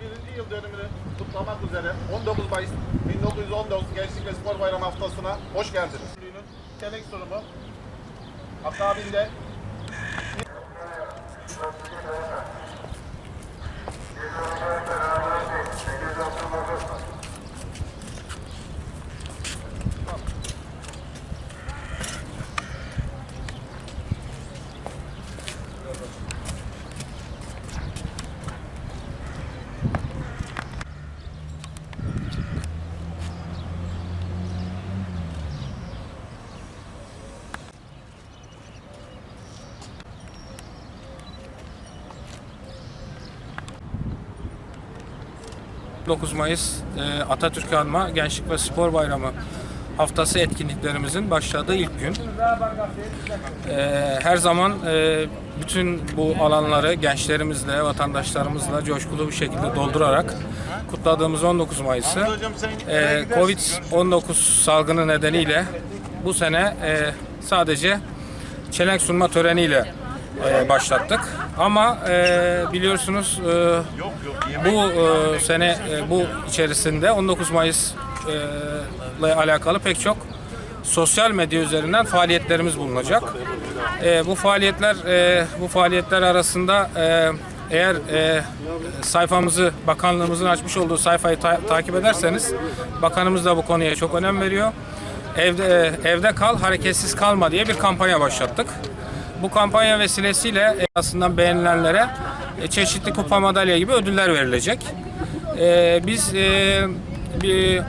101. yıl dönümünü kutlamak üzere 19 Mayıs 1919 Gençlik ve Spor Bayramı haftasına hoş geldiniz. Çelenk sunumu akabinde Ee, 9 Mayıs e, Atatürk Anma Gençlik ve Spor Bayramı haftası etkinliklerimizin başladığı ilk gün. Ee, Her zaman e, bütün bu alanları gençlerimizle, vatandaşlarımızla coşkulu bir şekilde doldurarak kutladığımız 19 Mayıs'ı e, Covid-19 salgını nedeniyle bu sene e, sadece çelenk sunma töreniyle e, başlattık. Ama e, biliyorsunuz e, bu e, sene e, bu içerisinde 19 Mayıs e, ile alakalı pek çok sosyal medya üzerinden faaliyetlerimiz bulunacak. E, bu faaliyetler e, bu faaliyetler arasında e, eğer e, sayfamızı bakanlığımızın açmış olduğu sayfayı ta- takip ederseniz bakanımız da bu konuya çok önem veriyor. Evde e, evde kal, hareketsiz kalma diye bir kampanya başlattık. Bu kampanya vesilesiyle e, aslında beğenilenlere e, çeşitli kupa madalya gibi ödüller verilecek. E, biz bir